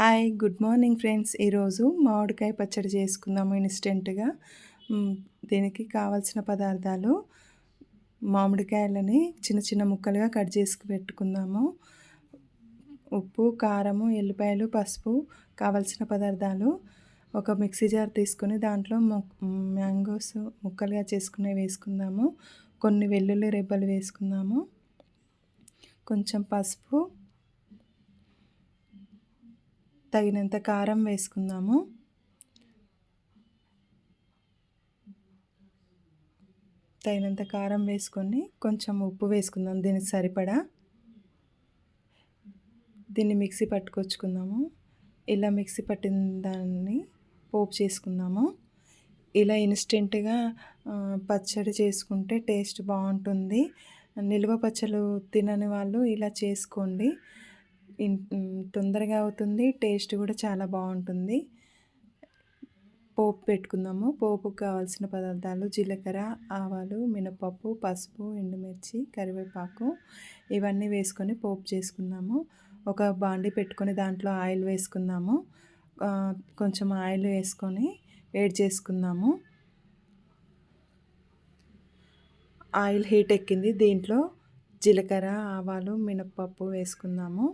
Hi good morning friends. ఈరోజు మామిడికాయ పచ్చడి చేసుకుందాము ఇన్స్టెంట్గా. దీనికి కావాల్సిన పదార్థాలు మామిడికాయలని చిన్న చిన్న ముక్కలుగా కట్ చేసి పెట్టుకుందాము. ఉప్పు కారము ఎల్లిపాయలు పసుపు కావలసిన పదార్థాలు ఒక మిక్సీ జార్ తీసుకొని దాంట్లో మ్యాంగోస్ ముక్కలుగా చేసుకునే వేసుకుందాము. కొన్ని వెల్లుల్లి రెబ్బలు వేసుకుందాము. కొంచెం పసుపు తగినంత కారం వేసుకుందాము. తగినంత కారం వేసుకొని కొంచెం ఉప్పు వేసుకుందాం. దీనికి సరిపడా. దీన్ని మిక్సీ పట్టుకొచ్చుకుందాము. ఇలా మిక్సీ పట్టిన దాన్ని పోపు చేసుకుందాము. ఇలా ఇన్స్టెంట్గా పచ్చడి చేసుకుంటే టేస్ట్ బాగుంటుంది. నిల్వ పచ్చళ్ళు తినని వాళ్ళు ఇలా చేసుకోండి. తొందరగా అవుతుంది. టేస్ట్ కూడా చాలా బాగుంటుంది. పోపు పెట్టుకుందాము. పోపుకు కావాల్సిన పదార్థాలు జీలకర్ర ఆవాలు మినపప్పు పసుపు ఎండుమిర్చి కరివేపాకు ఇవన్నీ వేసుకొని పోపు చేసుకుందాము. ఒక బాండి పెట్టుకొని దాంట్లో ఆయిల్ వేసుకుందాము. కొంచెం ఆయిల్ వేసుకొని వేడి చేసుకుందాము. ఆయిల్ హీట్ ఎక్కింది. దీంట్లో జీలకర్ర ఆవాలు మినపప్పు వేసుకుందాము.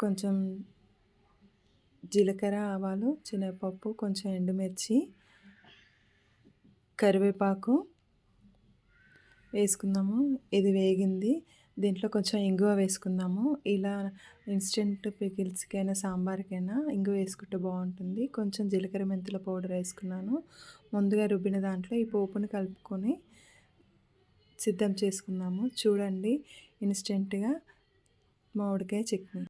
కొంచెం జీలకర్ర ఆవాలు శనగపప్పు కొంచెం ఎండుమిర్చి కరివేపాకు వేసుకుందాము. ఇది వేగింది. దీంట్లో కొంచెం ఇంగువ వేసుకుందాము. ఇలా ఇన్స్టెంట్ పికిల్స్కైనా సాంబార్కైనా ఇంగువ వేసుకుంటే బాగుంటుంది. కొంచెం జీలకర్ర మెంతుల పౌడర్ వేసుకున్నాను. ముందుగా రుబ్బిన దాంట్లో ఈ పోపును కలుపుకొని సిద్ధం చేసుకుందాము. చూడండి ఇన్స్టెంట్గా మామిడికాయ చట్నీ.